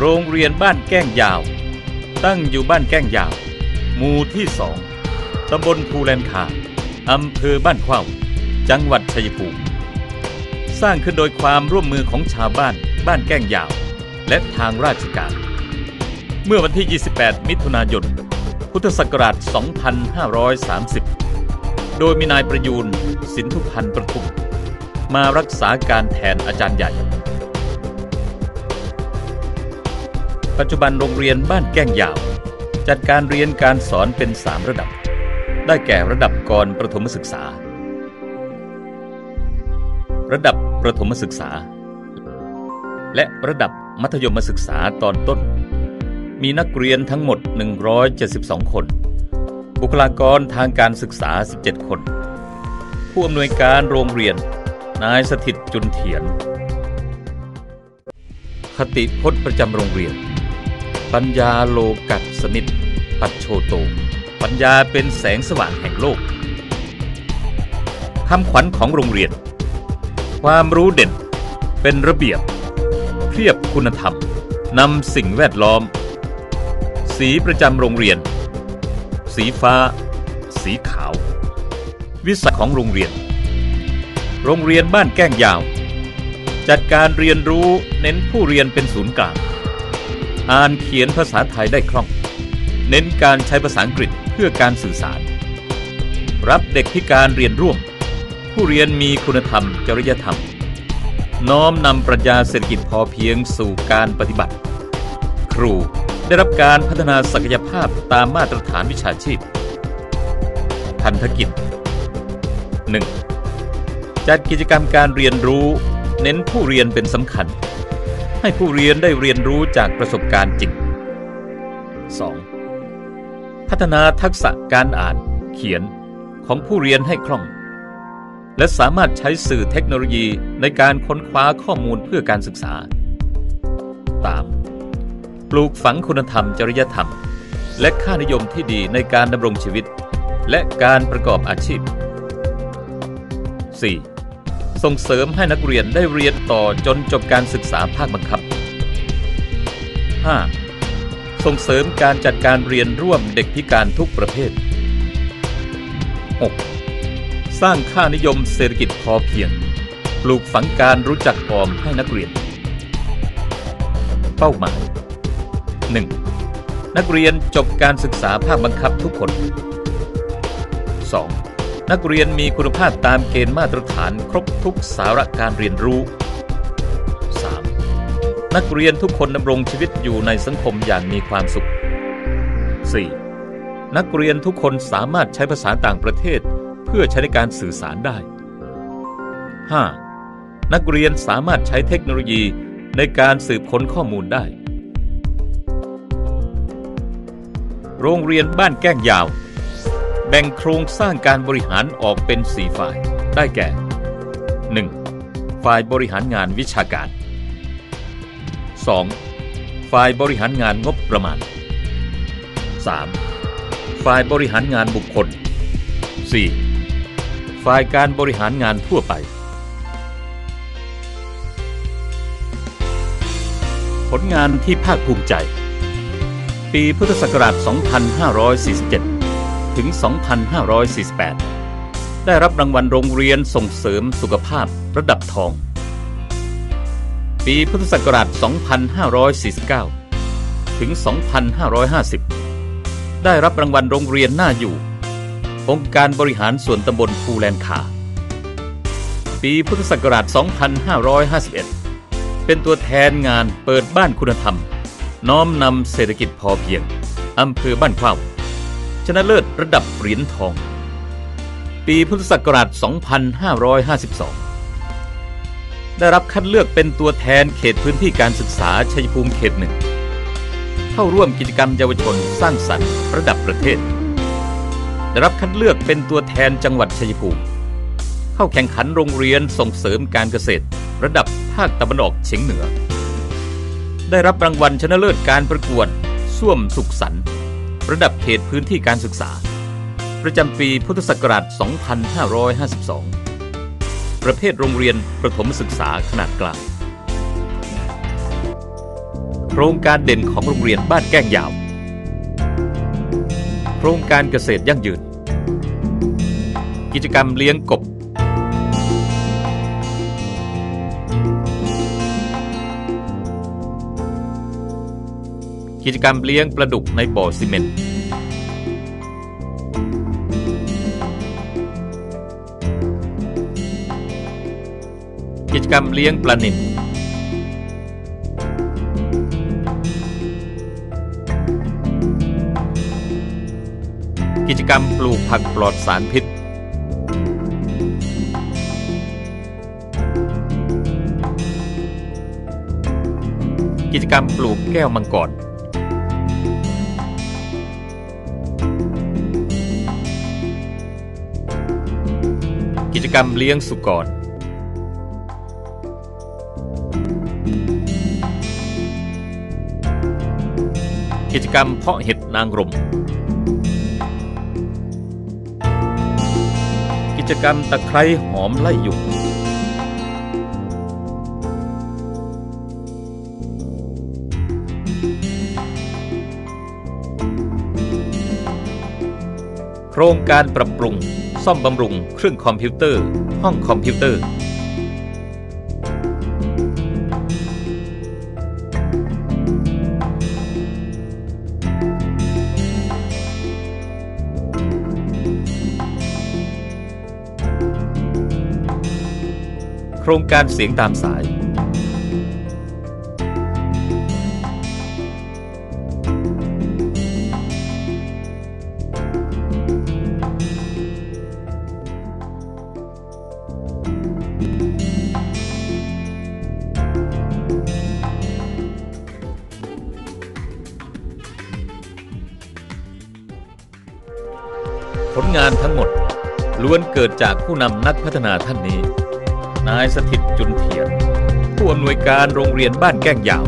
โรงเรียนบ้านแก้งยาว ตั้งอยู่บ้านแก้งยาว หมู่ที่สองตำบลภูแลนคาอำเภอบ้านเข้าจังหวัดชัยภูมิ สร้างขึ้นโดยความร่วมมือของชาวบ้าน บ้านแก้งยาว และทางราชการ เมื่อวันที่ 28 มิถุนายน พุทธศักราช 2530 โดยมีนายประยูนสินทุพันธ์ประทุมมารักษาการแทนอาจารย์ใหญ่ ปัจจุบันโรงเรียนบ้านแก้งยาว จัดการเรียนการสอนเป็น 3 ระดับ ได้แก่ระดับก่อนประถมศึกษา ระดับประถมศึกษา และระดับมัธยมศึกษาตอนต้น มีนักเรียนทั้งหมด 172 คน บุคลากรทางการศึกษา 17 คน ผู้อำนวยการโรงเรียน นายสถิตจุนเถียนคติพจน์ประจำโรงเรียน ปัญญาโลกัตสมิตปัจโชโต ปัญญาเป็นแสงสว่างแห่งโลกคำขวัญของโรงเรียน ความรู้เด่น เป็นระเบียบเพียบคุณธรรมนำสิ่งแวดล้อม สีประจำโรงเรียน สีฟ้า สีขาว วิสัยของโรงเรียน โรงเรียนบ้านแก้งยาว จัดการเรียนรู้เน้นผู้เรียนเป็นศูนย์กลาง อ่านเขียนภาษาไทยได้คล่อง เน้นการใช้ภาษาอังกฤษเพื่อการสื่อสาร รับเด็กพิการเรียนร่วม ผู้เรียนมีคุณธรรม จริยธรรม น้อมนำปรัชญาเศรษฐกิจพอเพียงสู่การปฏิบัติ ครูได้รับการพัฒนาศักยภาพตามมาตรฐานวิชาชีพ พันธกิจ 1. จัดกิจกรรมการเรียนรู้ เน้นผู้เรียนเป็นสำคัญ ให้ผู้เรียนได้เรียนรู้จากประสบการณ์จริง 2. พัฒนาทักษะการอ่านเขียนของผู้เรียนให้คล่อง และสามารถใช้สื่อเทคโนโลยีในการค้นคว้าข้อมูลเพื่อการศึกษา 3. ปลูกฝังคุณธรรมจริยธรรม และค่านิยมที่ดีในการดำรงชีวิต และการประกอบอาชีพ 4. ส่งเสริมให้นักเรียนได้เรียนต่อจนจบการศึกษาภาคบังคับ 5. ส่งเสริมการจัดการเรียนร่วมเด็กพิการทุกประเภท 6. สร้างค่านิยมเศรษฐกิจพอเพียง ปลูกฝังการรู้จักออมให้นักเรียน เป้าหมาย 1. นักเรียนจบการศึกษาภาคบังคับทุกคน 2. นักเรียนมีคุณภาพตามเกณฑ์มาตรฐานครบทุกสาระการเรียนรู้ 3. นักเรียนทุกคนดำรงชีวิตอยู่ในสังคมอย่างมีความสุข 4. นักเรียนทุกคนสามารถใช้ภาษาต่างประเทศ เพื่อใช้ในการสื่อสารได้ 5. นักเรียนสามารถใช้เทคโนโลยีในการสืบค้นข้อมูลได้ โรงเรียนบ้านแก้งยาว แบ่งโครงสร้างการบริหารออกเป็น 4 ฝ่าย ได้แก่ 1. ฝ่ายบริหารงานวิชาการ 2. ฝ่ายบริหารงานงบประมาณ 3. ฝ่ายบริหารงานบุคคล 4. ฝ่ายการบริหารงานทั่วไป ผลงานที่ภาคภูมิใจ ปีพุทธศักราช 2547 ถึง 2548 ได้รับรางวัลโรงเรียนส่งเสริมสุขภาพระดับทอง ปีพุทธศักราช 2549 ถึง 2550 ได้รับรางวัลโรงเรียนหน่าอยู่ องค์การบริหารส่วนตำบลภูแลนคาปีพุทธศักราช 2551 เป็นตัวแทนงานเปิดบ้านคุณธรรม น้อมนำเศรษฐกิจพอเพียงอำเภอบ้านเข้า ชนะเลิศระดับเหรียญทอง ปีพุทธศักราช 2552 ได้รับคัดเลือกเป็นตัวแทนเขตพื้นที่การศึกษาชัยภูมิเขตหนึ่ง เข้าร่วมกิจกรรมเยาวชนสร้างสรรค์ระดับประเทศ ได้รับคัดเลือกเป็นตัวแทนจังหวัดชัยภูมิ เข้าแข่งขันโรงเรียนส่งเสริมการเกษตร ระดับภาคตะวันออกเฉียงเหนือ ได้รับรางวัลชนะเลิศการประกวดส้วมสุขสันต์ ระดับเขตพื้นที่การศึกษา ประจำปีพุทธศักราช 2552 ประเภทโรงเรียนประถมศึกษาขนาดกลาง โครงการเด่นของโรงเรียนบ้านแก้งยาว โครงการเกษตรยั่งยืน กิจกรรมเลี้ยงกบ กิจกรรมเลี้ยงปลาดุกในบ่อซีเมนต์กิจกรรมเลี้ยงปลานิลกิจกรรมปลูกผักปลอดสารพิษ กิจกรรมปลูกแก้วมังกร กิจกรรมเลี้ยงสุกร กิจกรรมเพาะเห็ดนางรม กิจกรรมตะไคร้หอมไล่ยุงโครงการปรับปรุง ซ่อมบำรุงเครื่องคอมพิวเตอร์ ห้องคอมพิวเตอร์โครงการเสียงตามสาย ผลงานทั้งหมด ล้วนเกิดจากผู้นำนักพัฒนาท่านนี้ นายสถิตจุนเทียน ผู้อำนวยการโรงเรียนบ้านแก้งยาว